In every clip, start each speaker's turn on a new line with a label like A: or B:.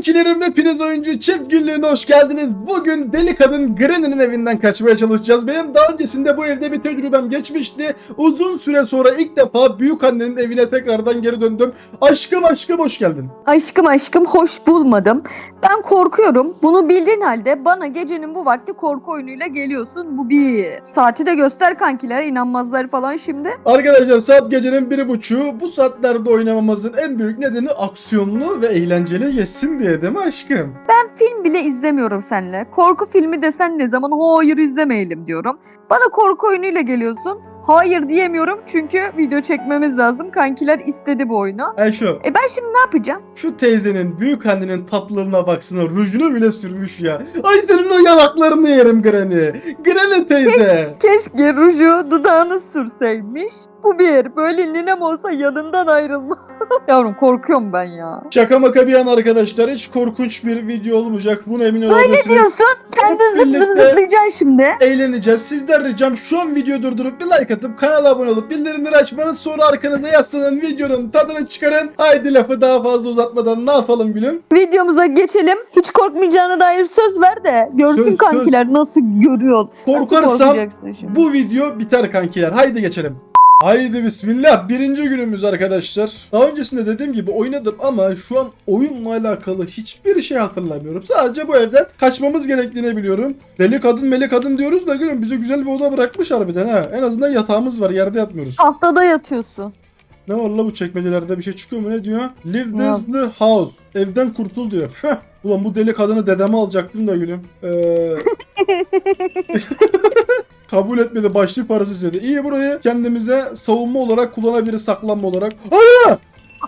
A: Kankilerim hepiniz oyuncu çift günlüğüne hoş geldiniz. Bugün deli kadın Granny'nin evinden kaçmaya çalışacağız. Benim daha öncesinde bu evde bir tecrübem geçmişti. Uzun süre sonra ilk defa büyük annenin evine tekrardan geri döndüm. Aşkım aşkım hoş geldin.
B: Aşkım aşkım hoş bulmadım. Ben korkuyorum. Bunu bildiğin halde bana gecenin bu vakti korku oyunuyla geliyorsun. Bu bir. Saati de göster kankiler inanmazlar falan şimdi.
A: Arkadaşlar saat gecenin biri buçuğu. Bu saatlerde oynamamızın en büyük nedeni aksiyonlu ve eğlenceli geçsin diye değil mi aşkım?
B: Ben film bile izlemiyorum seninle. Korku filmi desen ne zaman hayır izlemeyelim diyorum. Bana korku oyunuyla geliyorsun. Hayır diyemiyorum çünkü video çekmemiz lazım. Kankiler istedi bu oyunu.
A: Ayşe
B: E ben şimdi ne yapacağım?
A: şu teyzenin büyük annenin tatlılığına baksana rujunu bile sürmüş ya. Ay senin o yanaklarını yerim Granny. Granny teyze.
B: Keşke ruju dudağını sürseymiş. Bu bir. Böyle ninem olsa yanından ayrılma. Yavrum korkuyorum ben ya.
A: Şaka maka bir yana arkadaşlar hiç korkunç bir video olmayacak. Buna emin olabilirsiniz.
B: diyorsun? Kendin zıp zıp
A: birlikte-
B: zıplayacaksın şimdi.
A: Eğleneceğiz. Sizden ricam şu an videoyu durdurup bir like atıp kanala abone olup bildirimleri açmanız sonra arkanıza yaslanın videonun tadını çıkarın. Haydi lafı daha fazla uzatmadan ne yapalım gülüm?
B: Videomuza geçelim. Hiç korkmayacağına dair söz ver de görsün
A: Söz,
B: kankiler nasıl görüyor. Nasıl
A: Korkarsam
B: korkacaksın şimdi?
A: bu video biter kankiler. Haydi geçelim. Haydi bismillah. Birinci günümüz arkadaşlar. Daha öncesinde dediğim gibi oynadım ama şu an oyunla alakalı hiçbir şey hatırlamıyorum. Sadece bu evden kaçmamız gerektiğini biliyorum. Deli kadın meli kadın diyoruz da gülüm bize güzel bir oda bırakmış harbiden ha. En azından yatağımız var yerde yatmıyoruz.
B: Tahtada yatıyorsun.
A: Ne var la bu çekmecelerde bir şey çıkıyor mu ne diyor? Live this the house. Evden kurtul diyor. Ulan bu deli kadını dedeme alacaktım da gülüm. Ee... Kabul etmedi başlık parası istedi. İyi burayı kendimize savunma olarak kullanabiliriz saklanma olarak.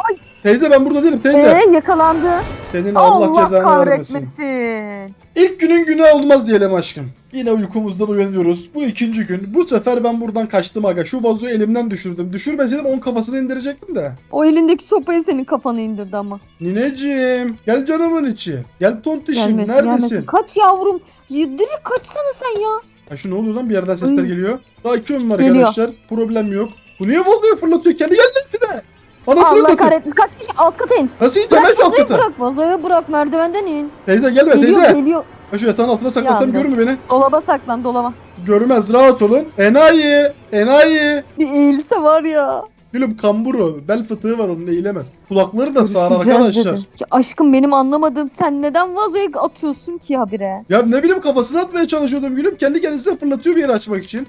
A: Ay! Teyze ben burada değilim teyze.
B: Eee yakalandı.
A: Senin Allah,
B: Allah,
A: cezanı vermesin.
B: kahretmesin.
A: İlk günün günah olmaz diyelim aşkım. Yine uykumuzdan uyanıyoruz. Bu ikinci gün. Bu sefer ben buradan kaçtım aga. Şu vazoyu elimden düşürdüm. Düşürmeseydim onun kafasını indirecektim de.
B: O elindeki sopayı senin kafana indirdi ama.
A: Nineciğim gel canımın içi. Gel tontişim
B: Gelmesin
A: neredesin?
B: gelmesin. Kaç yavrum. Direkt kaçsana sen ya.
A: Ha şu ne oluyor lan bir yerden sesler geliyor. Sakin olun arkadaşlar. Problem yok. Bu niye vazoyu fırlatıyor? Kendi geldi içine. Anasını
B: Allah
A: satayım.
B: kahretmesin. Kaç kişi alt kata in.
A: Nasıl ineceğim ben şu alt
B: vazoyu
A: kata?
B: bırak. Vazoyu bırak merdivenden in.
A: Teyze gelme
B: Geliyor
A: teyze.
B: geliyor.
A: Ha şu yatağın altına saklasam
B: Ya,
A: görür mü beni?
B: Dolaba saklan dolaba.
A: Görmez rahat olun. Enayi. Enayi.
B: Bir eğilse var ya.
A: Gülüm kamburu. Bel fıtığı var onun eğilemez. Kulakları da sağır
B: Görüşeceğiz
A: arkadaşlar.
B: dedim. Ya aşkım benim anlamadığım sen neden vazoyu atıyorsun ki habire?
A: Ya ne bileyim kafasına atmaya çalışıyordum gülüm. Kendi kendisine fırlatıyor bir yere açmak için.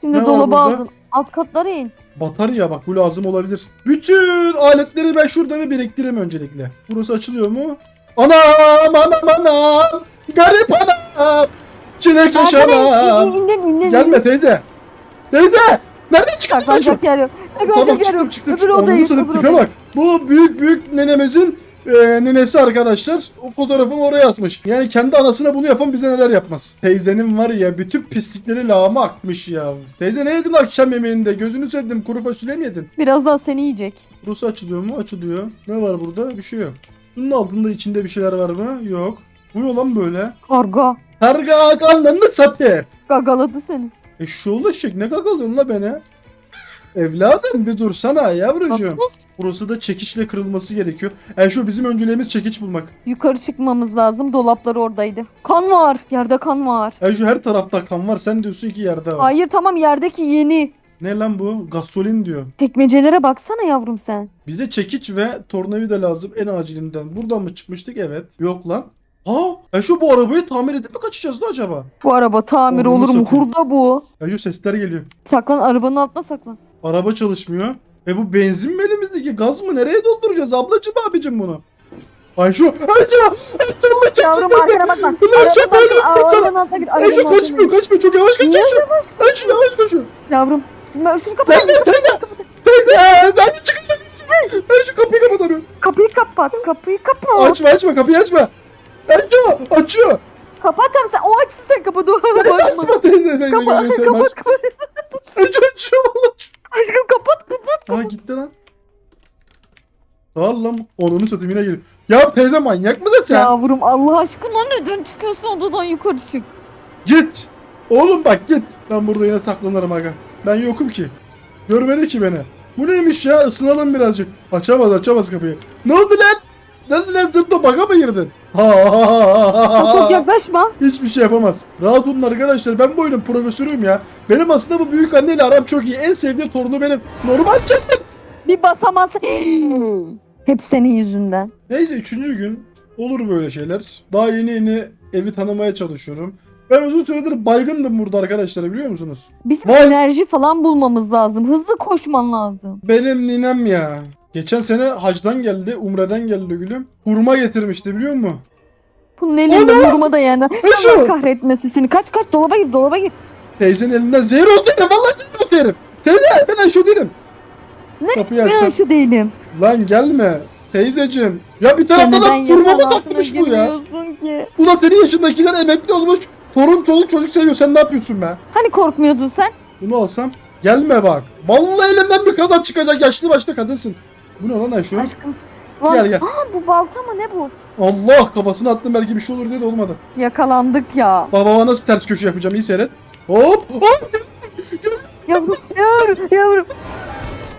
B: Şimdi
A: Ne var
B: dolaba
A: burada?
B: aldın. Alt katlara in.
A: Batarya bak bu lazım olabilir. Bütün aletleri ben şurada bir biriktireyim öncelikle. Burası açılıyor mu? Anam anam anam. Garip anam. Çilek yaşanam.
B: İndin indin.
A: Gelme teyze. Teyze. Nereden lan şu?
B: Saklanacak yer yok.
A: Tamam
B: Saklanacak yer
A: çıktım
B: yok.
A: çıktım.
B: Öbür
A: çıktım. Ondan
B: git.
A: sonra
B: Öbür
A: tipe bak. Bu büyük büyük nenemizin e, nenesi arkadaşlar. O fotoğrafını oraya asmış. Yani kendi anasına bunu yapan bize neler yapmaz. Teyzenin var ya bütün pislikleri lağıma akmış ya. Teyze ne yedin akşam yemeğinde? Gözünü sevdim kuru fasulye mi yedin?
B: Birazdan seni yiyecek.
A: Burası açılıyor mu? Açılıyor. Ne var burada? Bir şey yok. Bunun altında içinde bir şeyler var mı? Yok. Bu yol lan böyle.
B: Karga.
A: Karga kanlarını satayım.
B: Gagaladı seni.
A: E şu ulaşık ne gagalıyorsun la beni? Evladım bir dursana yavrucuğum. Burası da çekiçle kırılması gerekiyor. E şu bizim önceliğimiz çekiç bulmak.
B: Yukarı çıkmamız lazım. Dolaplar oradaydı. Kan var. Yerde kan var.
A: E şu her tarafta kan var. Sen diyorsun ki yerde var.
B: Hayır tamam yerdeki yeni.
A: Ne lan bu? Gasolin diyor.
B: Tekmecelere baksana yavrum sen.
A: Bize çekiç ve tornavida lazım en acilinden. Buradan mı çıkmıştık? Evet. Yok lan. Ha? E şu bu arabayı tamir edip mi kaçacağız da acaba?
B: Bu araba tamir
A: Oğlum,
B: olur mu?
A: satayım.
B: Hurda bu.
A: E şu sesler geliyor.
B: Saklan arabanın altına saklan.
A: Araba çalışmıyor. E bu benzin mi elimizdeki? Gaz mı? Nereye dolduracağız ablacım abicim bunu? Ay şu. Ayça! Ayça Allah çekti.
B: Yavrum arkana bakma.
A: Ulan çok
B: Arabanın
A: öyle
B: altına-
A: yaptım
B: arabanın altına gir. Arabanın altına
A: kaçmıyor
B: gir.
A: kaçmıyor. Çok yavaş kaçıyor.
B: Niye
A: Ayça. Ayça yavaş kaçıyor.
B: Yavrum. Ben şunu kapat.
A: Teyze. Teyze. Hadi çıkın. Ayça kapıyı kapatamıyorum.
B: Kapıyı kapat. Kapıyı kapat.
A: Açma açma kapıyı açma. Ayça açıyor.
B: Kapat tamam sen. O açsın sen kapat. O.
A: Açma teyze teyze.
B: Kapat,
A: gözünü seveyim,
B: kapat,
A: aç.
B: kapat.
A: Ayça açıyor valla.
B: Aşkım kapat, kapat.
A: Ha gitti lan. Sağ lan. Onunu satayım yine geliyor. Ya teyze manyak mısın sen?
B: Yavrum Allah aşkına neden çıkıyorsun odadan yukarı çık.
A: Git. Oğlum bak git. Ben burada yine saklanırım aga. Ben yokum ki. Görmedi ki beni. Bu neymiş ya? Isınalım birazcık. Açamaz açamaz kapıyı. Ne oldu lan? Nasıl lan zıpla baka mı girdin? Ha.
B: Çok yaklaşma.
A: Hiçbir şey yapamaz. Rahat olun arkadaşlar. Ben bu oyunun profesörüyüm ya. Benim aslında bu büyük anneyle aram çok iyi. En sevdiğim torunu benim. Normal çektim.
B: Bir basamazsın. Hep senin yüzünden.
A: Neyse üçüncü gün. Olur böyle şeyler. Daha yeni yeni evi tanımaya çalışıyorum. Ben uzun süredir baygındım burada arkadaşlar biliyor musunuz?
B: Bizim
A: Vay.
B: enerji falan bulmamız lazım. Hızlı koşman lazım.
A: Benim ninem ya. Geçen sene hacdan geldi, umreden geldi gülüm. Hurma getirmişti biliyor musun?
B: Bunun elinde vurma da yani.
A: şu?
B: Allah kahretmesin seni. Kaç kaç dolaba gir dolaba gir.
A: Teyzenin elinden zehir oldu yerim. Vallahi zehir oldu yerim. Teyze ben şu değilim.
B: Ne?
A: Kapıyı
B: Ben
A: açsam.
B: değilim.
A: Lan gelme. Teyzeciğim. Ya bir taraftan da
B: yatağın altına
A: takmış bu ya.
B: girmiyorsun ki?
A: Ulan senin yaşındakiler emekli olmuş. Torun çoluk çocuk seviyor. Sen ne yapıyorsun be?
B: Hani korkmuyordun sen?
A: Bunu alsam. Gelme bak. Vallahi elimden bir kaza çıkacak. Yaşlı başlı kadınsın. Bu ne lan Ayşe?
B: Aşkım. Lan,
A: Gel, gel.
B: Aa bu balta mı ne bu?
A: Allah kafasına attım belki bir şey olur diye de olmadı.
B: Yakalandık ya.
A: Babama nasıl ters köşe yapacağım iyi seyret. Hop hop.
B: Yavrum yavrum yavrum.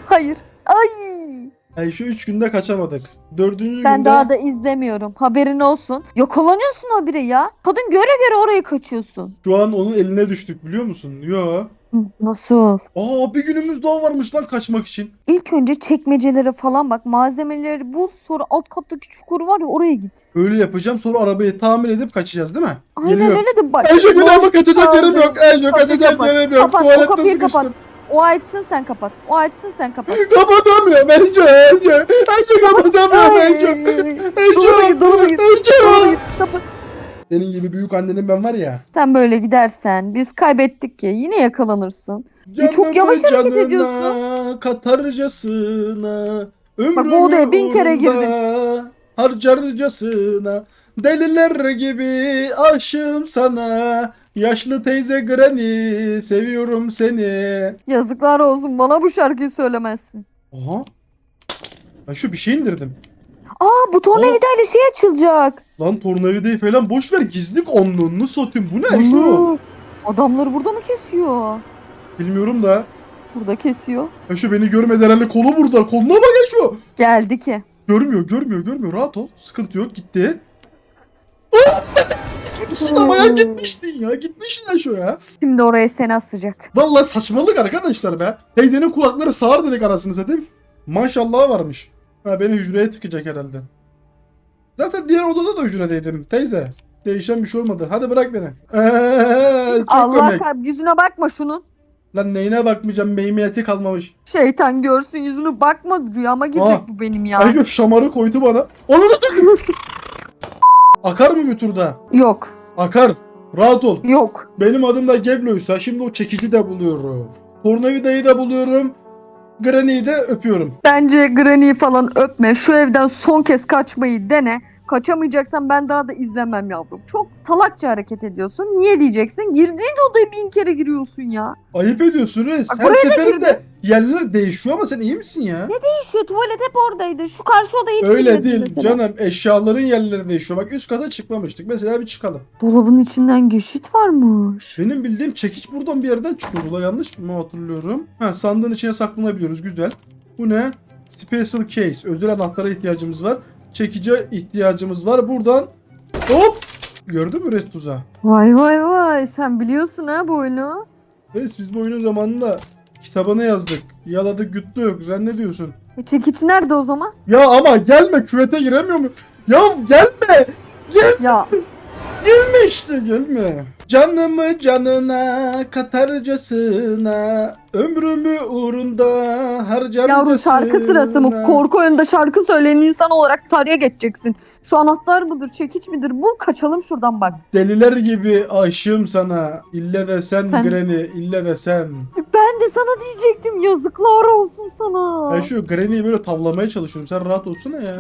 B: Hayır. Ay.
A: Ayşe 3 günde kaçamadık. Dördüncü
B: Ben
A: günde
B: daha da izlemiyorum. Haberin olsun. Yakalanıyorsun habire ya. Kadın göre göre oraya kaçıyorsun.
A: şu an onun eline düştük biliyor musun? Yo.
B: Nasıl?
A: Aa bir günümüz daha varmış lan kaçmak için.
B: İlk önce çekmecelere falan bak. Malzemeleri bul. Sonra alt kattaki çukur var ya oraya git.
A: Öyle yapacağım sonra arabayı tamir edip kaçacağız değil mi?
B: Aynen
A: Geliyor.
B: öyle de bak.
A: Ayşe günah
B: boş
A: ama kaçacak yerim yok. Ayşe
B: Kapıyı
A: kaçacak yerim yok.
B: O
A: Tuvalette
B: kapıyı kapat. O açsın sen kapat. O açsın sen kapat.
A: Kapatamıyorum Ayşe. Ayşe. Ayşe kapatamıyorum
B: gir, dolaba
A: Ayşe.
B: gir. Kapat.
A: Senin gibi büyük annenin ben var ya.
B: Sen böyle gidersen biz kaybettik ki yine yakalanırsın. Ya çok
A: Canımı
B: yavaş hareket ediyorsun.
A: Katarcasına. Ömrümü
B: bu odaya bin kere
A: uğrunda Harcarcasına. Deliler gibi aşığım sana. Yaşlı teyze Granny seviyorum seni.
B: Yazıklar olsun bana bu şarkıyı söylemezsin.
A: Aha. Ben şu bir şey indirdim.
B: Aa bu tornavidayla şey açılacak.
A: Lan tornavidayı falan boş ver gizlik onluğunu satayım. Bu ne şu?
B: Adamları burada mı kesiyor?
A: Bilmiyorum da.
B: Burada kesiyor.
A: Ya şu beni görmedi herhalde kolu burada. Koluna bak ya şu.
B: Geldi ki.
A: Görmüyor görmüyor görmüyor. Rahat ol. Sıkıntı yok gitti. Sinemaya gitmiştin ya. Gitmişsin ya şu ya.
B: Şimdi oraya seni asacak.
A: Vallahi saçmalık arkadaşlar be. Heydenin kulakları sağır dedik arasını satayım. Maşallah varmış. Ha beni hücreye tıkacak herhalde. Zaten diğer odada da hücredeydim teyze. Değişen bir şey olmadı. Hadi bırak beni. Eee, çok
B: Allah
A: komik.
B: kah- yüzüne bakma şunun.
A: Lan neyine bakmayacağım meyimiyeti kalmamış.
B: Şeytan görsün yüzünü bakma rüyama girecek
A: Aa.
B: bu benim ya.
A: Ay şamarı koydu bana. Onu da Akar mı götürde?
B: Yok
A: Akar. Rahat ol.
B: yok.
A: Benim adım da Geblo'ysa şimdi o çekici de buluyorum. Tornavidayı da buluyorum. Granny'yi de öpüyorum.
B: Bence Granny'i falan öpme. Şu evden son kez kaçmayı dene. Kaçamayacaksan ben daha da izlemem yavrum. Çok salakça hareket ediyorsun. Niye diyeceksin? Girdiğin odaya bin kere giriyorsun ya.
A: Ayıp ediyorsun reis.
B: Bak
A: Her
B: buraya da
A: seferinde yerler değişiyor ama sen iyi misin ya?
B: Değişiyor. Tuvalet hep oradaydı. Şu karşı odayı hiç
A: Öyle değil
B: mesela.
A: canım. Eşyaların yerleri değişiyor. Bak üst kata çıkmamıştık. Mesela bir çıkalım.
B: Dolabın içinden geçit varmış.
A: Benim bildiğim çekiç buradan bir yerden çıkıyor. Ula yanlış mı hatırlıyorum? Ha sandığın içine saklanabiliyoruz. Güzel. Bu ne? Special case. Özel anahtara ihtiyacımız var. Çekice ihtiyacımız var. Buradan hop. Gördün mü rest tuzağı?
B: Vay vay vay. Sen biliyorsun ha bu oyunu.
A: Reis biz bu oyunun zamanında kitabını yazdık. Yaladık yuttuk. Sen ne diyorsun?
B: E çekiç nerede o zaman?
A: Ya ama gelme küvete giremiyor mu? Ya gelme.
B: Ya
A: Gelme işte gelme. Canımı canına katarcasına ömrümü uğrunda harcarcasına.
B: yavrum şarkı sırası mı? Korku oyununda şarkı söyleyen insan olarak tarihe geçeceksin. Şu anahtar mıdır, çekiç midir? Bul kaçalım şuradan bak.
A: Deliler gibi aşığım sana. İlle de sen
B: Sen-
A: Granny, ille de sen.
B: Ben de sana diyecektim. Yazıklar olsun sana.
A: Ben şu Granny'yi böyle tavlamaya çalışıyorum. Sen rahat olsana ya.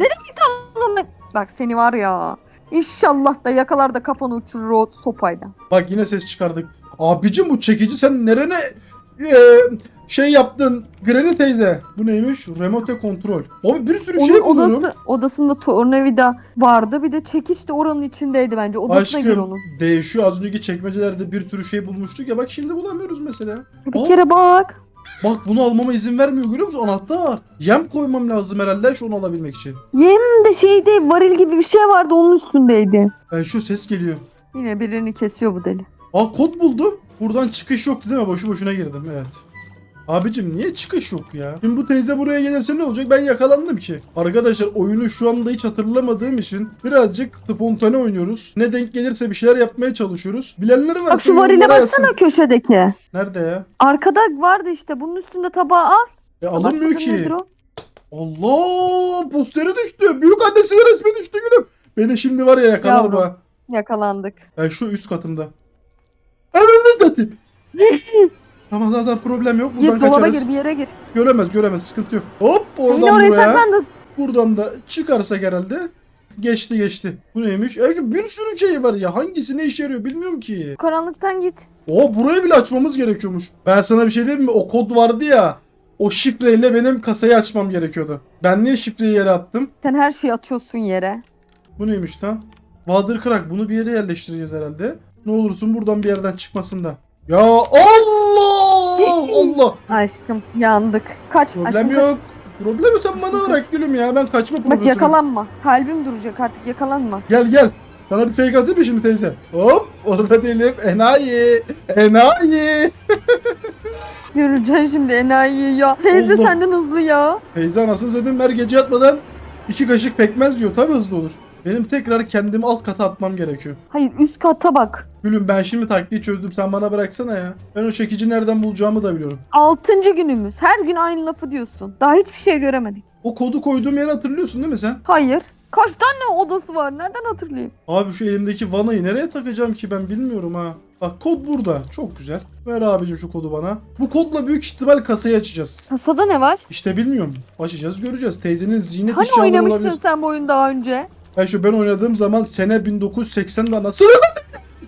B: Bak seni var ya. İnşallah da yakalar da kafanı uçurur o sopayla.
A: Bak yine ses çıkardık. Abicim bu çekici sen nerene eee, şey yaptın Granny teyze. Bu neymiş? Remote kontrol. Abi bir sürü
B: Onun
A: şey buluyorum.
B: odası, odasında tornavida vardı. Bir de çekiç de oranın içindeydi bence. Odasına gir
A: Aşkım
B: onun.
A: değişiyor. Az önceki çekmecelerde bir sürü şey bulmuştuk ya bak şimdi bulamıyoruz mesela.
B: Bir
A: Aa.
B: kere bak.
A: Bak bunu almama izin vermiyor görüyor musun? Anahtar. Yem koymam lazım herhalde şu onu alabilmek için.
B: Yem de şeyde varil gibi bir şey vardı onun üstündeydi.
A: E, şu ses geliyor.
B: Yine birini kesiyor bu deli.
A: Aa kod buldum. Buradan çıkış yoktu değil mi? Boşu boşuna girdim evet. Abicim niye çıkış yok ya? Şimdi bu teyze buraya gelirse ne olacak? Ben yakalandım ki. Arkadaşlar oyunu şu anda hiç hatırlamadığım için birazcık spontane oynuyoruz. Ne denk gelirse bir şeyler yapmaya çalışıyoruz. Bilenleri var.
B: Bak şu varile baksana köşedeki.
A: Nerede ya?
B: Arkada vardı işte bunun üstünde tabağı al.
A: E, alınmıyor
B: nedir
A: ki.
B: o?
A: Allah posteri düştü. Büyük annesinin resmi düştü gülüm. Beni şimdi var ya yakalar
B: Yavrum.
A: bu. ha.
B: Yakalandık.
A: E, şu üst katımda. Ananı satayım. tamam zaten problem yok. Buradan
B: Gir dolaba
A: kaçarız.
B: gir bir yere gir.
A: Göremez göremez sıkıntı yok. Hop
B: Yine
A: oradan
B: oraya
A: buraya.
B: saklandık.
A: Buradan da çıkarsak herhalde. Geçti geçti. Bu neymiş? E şu bir sürü şey var ya. Hangisi ne işe yarıyor bilmiyorum ki.
B: Karanlıktan git.
A: O burayı bile açmamız gerekiyormuş. Ben sana bir şey diyeyim mi? O kod vardı ya. O şifreyle benim kasayı açmam gerekiyordu. Ben niye şifreyi yere attım?
B: Sen her şeyi atıyorsun yere.
A: Bu neymiş tam? Bahadır Kırak bunu bir yere yerleştireceğiz herhalde. Ne olursun buradan bir yerden çıkmasın da. Ya Allah! Allah!
B: Aşkım yandık. Kaç
A: Problem
B: aşkım kaç.
A: yok. Problem yok sen bana
B: kaç.
A: bırak gülüm ya. Ben kaçma
B: Bak
A: profesörüm.
B: yakalanma. Kalbim duracak artık yakalanma.
A: Gel gel. Sana bir fake atayım mı şimdi teyze? Hop orada değilim. Enayi. Enayi.
B: Göreceksin şimdi enayi ya. Teyze
A: Allah.
B: senden hızlı ya.
A: Teyze anasını satayım her gece yatmadan iki kaşık pekmez diyor. Tabii hızlı olur. Benim tekrar kendimi alt kata atmam gerekiyor.
B: Hayır üst kata bak.
A: Gülüm ben şimdi taktiği çözdüm. Sen bana bıraksana ya. Ben o çekici nereden bulacağımı da biliyorum.
B: Altıncı günümüz. Her gün aynı lafı diyorsun. Daha hiçbir şey göremedik.
A: O kodu koyduğum yeri hatırlıyorsun değil mi sen?
B: Hayır. Kaç tane odası var? Nereden hatırlayayım?
A: Abi şu elimdeki vanayı nereye takacağım ki ben bilmiyorum ha. Bak kod burada. Çok güzel. Ver abicim şu kodu bana. Bu kodla büyük ihtimal kasayı açacağız.
B: Kasada ne var?
A: İşte bilmiyorum. Açacağız göreceğiz. Teyzenin ziynet
B: Hani
A: eşyaları
B: oynamıştın
A: olabilir.
B: sen bu oyunu daha önce?
A: Ben şu ben oynadığım zaman sene 1980'de anasını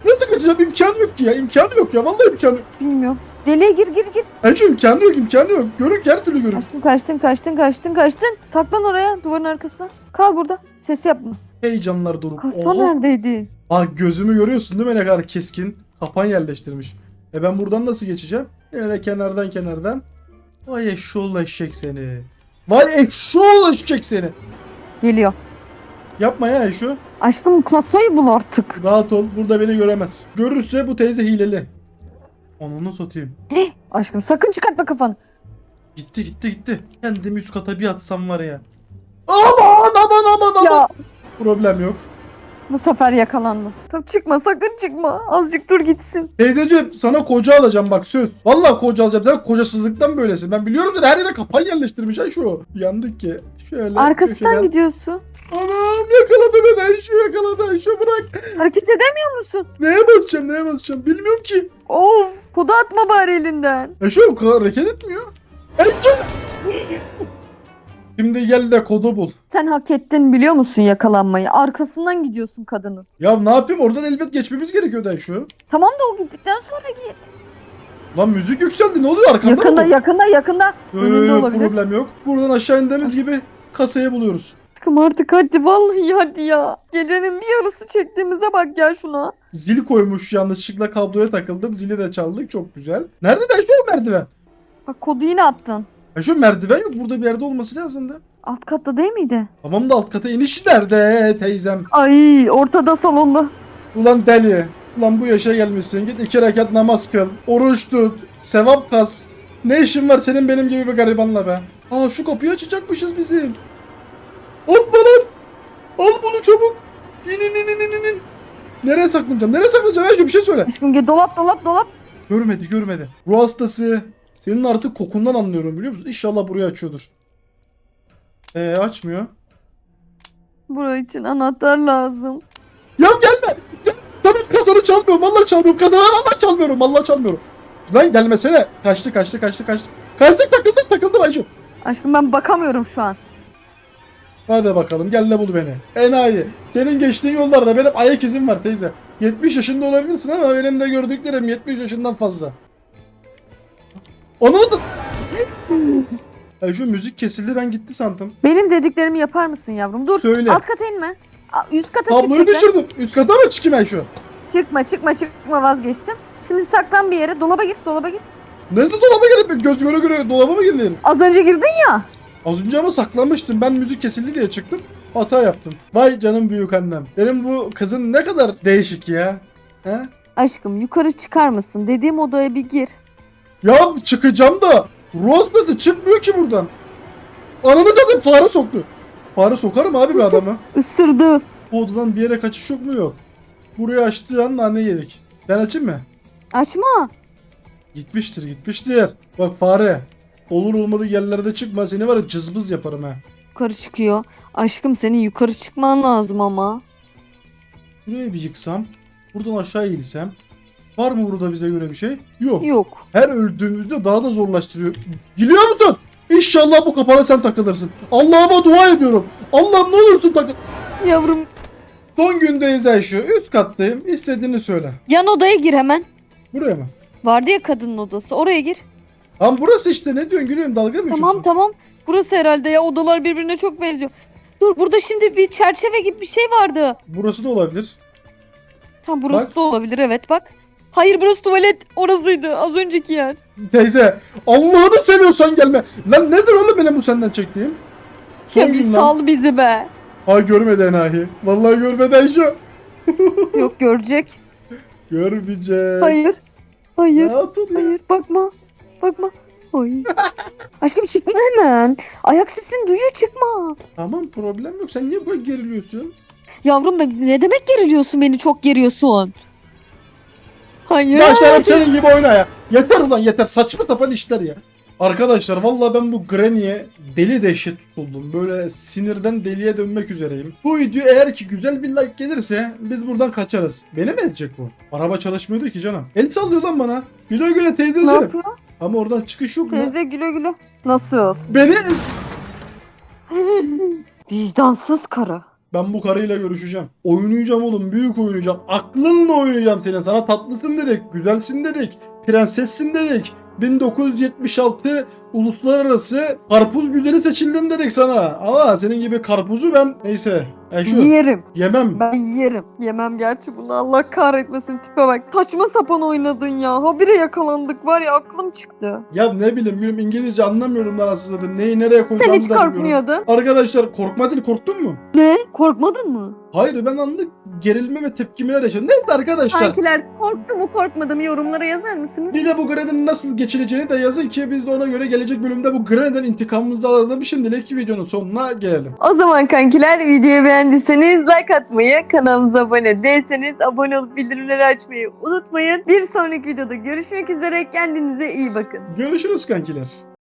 A: Nasıl kaçacağım imkanı yok ki ya imkanı yok ya vallahi imkanı yok.
B: Bilmiyorum. Deliğe gir gir gir.
A: Ben şu imkanı yok imkanı yok. Görün her türlü görün.
B: Aşkım kaçtın kaçtın kaçtın kaçtın. Taklan oraya duvarın arkasına. Kal burada. Ses yapma.
A: Heyecanlar doruk.
B: Kasa
A: Oha.
B: neredeydi?
A: Aa gözümü görüyorsun değil mi ne kadar keskin. Kapan yerleştirmiş. E ben buradan nasıl geçeceğim? Öyle kenardan kenardan. Vay eşşoğlu eşek seni. Vay eşşoğlu eşek seni.
B: Geliyor.
A: Yapma ya Eşo.
B: Aşkım kasayı bul artık.
A: Rahat ol. Burada beni göremez. Görürse bu teyze hileli. Ananı satayım.
B: Aşkım sakın çıkartma kafanı.
A: Gitti gitti gitti. Kendimi üst kata bir atsam var ya. Aman aman aman aman.
B: Ya
A: Problem yok.
B: bu sefer yakalandım. Tamam çıkma sakın çıkma. Azıcık dur gitsin.
A: Teyzeciğim sana koca alacağım bak söz. Vallahi koca alacağım. Sen kocasızlıktan böylesin. Ben biliyorum sen her yere kapan yerleştirmiş ha şu. Yandık ki. Şöyle
B: Arkasından
A: köşeden.
B: gidiyorsun.
A: Anam yakaladı beni Ayşe yakaladı Ayşe bırak.
B: Hareket edemiyor musun?
A: Neye basacağım neye basacağım bilmiyorum ki.
B: Of kodu atma bari elinden.
A: Ayşe o kadar hareket etmiyor. Ayşe. Şimdi gel de kodu bul.
B: Sen hak ettin biliyor musun yakalanmayı? Arkasından gidiyorsun kadının.
A: Ya ne yapayım oradan elbet geçmemiz gerekiyordu Ayşe.
B: Tamam da o gittikten sonra git.
A: Lan müzik yükseldi ne oluyor arkamda
B: Yakında
A: mı?
B: yakında yakında.
A: Yok,
B: olabilir.
A: problem yok. Buradan aşağı indiğimiz gibi kasayı buluyoruz.
B: Aşkım artık hadi vallahi hadi ya. Gecenin bir yarısı çektiğimize bak ya şuna.
A: Zil koymuş yanlışlıkla kabloya takıldım. Zili de çaldık çok güzel. Nerede de o merdiven?
B: Bak kodu yine attın.
A: Ayşe merdiven yok burada bir yerde olması lazımdı.
B: Alt katta değil miydi?
A: Tamam da alt kata iniş nerede teyzem?
B: Ay ortada salonda.
A: Ulan deli. Ulan bu yaşa gelmişsin. Git iki rekat namaz kıl. Oruç tut. Sevap kas. Ne işin var senin benim gibi bir garibanla be? Aa şu kapıyı açacakmışız bizim. Atma lan. Al bunu çabuk. İn in in in in in. Nereye saklanacağım? Nereye saklanacağım? Ayşe bir şey söyle.
B: Gel dolap dolap dolap.
A: Görmedi görmedi. Ruh hastası. Senin artık kokundan anlıyorum biliyor musun? İnşallah burayı açıyordur. Ee açmıyor.
B: Burası için anahtar lazım.
A: Ya gelme. Ya, tamam kazanı çalmıyorum. Vallahi çalmıyorum. Kazanı vallahi çalmıyorum. Vallahi çalmıyorum. Lan gelmesene. Kaçtı kaçtı kaçtı kaçtı. Kaçtık takıldık takıldım Ayşe.
B: Aşkım ben bakamıyorum şu an.
A: Hadi bakalım gel de bul beni. Enayi. Senin geçtiğin yollarda benim ayak izim var teyze. 70 yaşında olabilirsin ama benim de gördüklerim 70 yaşından fazla. Onu da... Ay şu müzik kesildi ben gitti sandım.
B: Benim dediklerimi yapar mısın yavrum? Dur.
A: Söyle.
B: Alt kata inme. Üst kata
A: Tabloyu
B: çık tekrar.
A: düşürdüm. Üst kata mı çıkayım ben şu?
B: Çıkma çıkma çıkma vazgeçtim. Şimdi saklan bir yere. Dolaba gir dolaba gir.
A: Ne de dolaba girip göz göre göre dolaba mı girdin?
B: Az önce girdin ya.
A: Az önce ama saklamıştım. Ben müzik kesildi diye çıktım. Hata yaptım. Vay canım büyük annem. Benim bu kızın ne kadar değişik ya. He?
B: Aşkım yukarı çıkar mısın? Dediğim odaya bir gir.
A: Ya çıkacağım da Rose dedi çıkmıyor ki buradan. Ananı dedim fare soktu. Fare sokarım abi bir adamı.
B: Isırdı.
A: Bu odadan bir yere kaçış yok mu yok. Burayı açtığı an nane yedik. Ben açayım mı?
B: Açma.
A: Gitmiştir gitmiştir. Bak fare. Olur olmadığı yerlerde çıkma seni var ya cızbız yaparım ha.
B: Yukarı çıkıyor. Aşkım senin yukarı çıkman lazım ama.
A: Burayı bir yıksam. Buradan aşağı eğilsem. Var mı burada bize göre bir şey? Yok.
B: Yok.
A: Her öldüğümüzde daha da zorlaştırıyor. Biliyor musun? İnşallah bu kapana sen takılırsın. Allah'ıma dua ediyorum. Allah'ım ne olursun takıl.
B: Yavrum
A: Son gündeyiz Ayşe. Üst kattayım. İstediğini söyle.
B: yan odaya gir hemen.
A: Buraya mı?
B: Vardı ya kadının odası. Oraya gir.
A: Lan burası işte ne diyorsun gülüyorum dalga mı
B: Tamam
A: geçiyorsun?
B: tamam. Burası herhalde ya odalar birbirine çok benziyor. Dur burada şimdi bir çerçeve gibi bir şey vardı.
A: Burası da olabilir.
B: Tam burası
A: Bak.
B: da olabilir evet bak. Hayır burası tuvalet. Orasıydı az önceki yer.
A: Teyze Allah'ını seviyorsan gelme. Lan nedir oğlum benim bu senden çektiğim? Son
B: ya bir
A: gün lan.
B: sal bizi be.
A: Ha görmedi enayi. Vallahi görmedi Ayşe.
B: Yok görecek.
A: Görmeyecek.
B: Hayır. Hayır.
A: Rahat ol ya.
B: Hayır bakma. Bakma. Hayır. Aşkım çıkma hemen. Ayak sesini duyuyor çıkma.
A: Tamam problem yok. Sen niye böyle geriliyorsun?
B: Yavrum ben ne demek geriliyorsun beni çok geriyorsun. Hayır.
A: Başlarım senin gibi oyna ya. Yeter ulan yeter. Saçma sapan işler ya. Arkadaşlar vallahi ben bu Granny'e deli dehşet tutuldum. Böyle sinirden deliye dönmek üzereyim. Bu video eğer ki güzel bir like gelirse biz buradan kaçarız. Beni mi edecek bu? Araba çalışmıyordu ki canım. El sallıyor lan bana. Güle güle
B: Ne
A: teyzeciğim.
B: yapıyor?
A: Ama oradan çıkış yok mu?
B: Teyze güle güle. Nasıl?
A: Beni...
B: Vicdansız karı.
A: Ben bu karıyla görüşeceğim. Oynayacağım oğlum. Büyük oynayacağım. Aklınla oynayacağım senin. Sana tatlısın dedik. Güzelsin dedik. Prensessin dedik. 1976 uluslararası karpuz güzeli seçildin dedik sana. Ama senin gibi karpuzu ben neyse. E şu
B: Yerim.
A: yemem.
B: Ben yerim. Yemem gerçi bunu Allah kahretmesin tipe bak. Saçma sapan oynadın ya. Habire yakalandık var ya aklım çıktı.
A: Ya ne bileyim gülüm İngilizce anlamıyorum lan aslında. zaten. Neyi nereye
B: Sen
A: koyacağımı
B: hiç
A: da bilmiyorum.
B: korkmuyordun.
A: Arkadaşlar korkma değil korktun mu?
B: Ne? Korkmadın mı?
A: Hayır ben anlık gerilme ve tepkimeler yaşadım. Neyse arkadaşlar.
B: Kankiler korktu mu korkmadı mı yorumlara yazar mısınız?
A: Bir de bu Granny'nin nasıl geçileceğini de yazın ki biz de ona göre gelecek bölümde bu Granny'den intikamımızı alalım. Şimdilik videonun sonuna gelelim.
B: O zaman kankiler videoyu beğendiyseniz like atmayı, kanalımıza abone değilseniz abone olup bildirimleri açmayı unutmayın. Bir sonraki videoda görüşmek üzere. Kendinize iyi bakın.
A: Görüşürüz kankiler.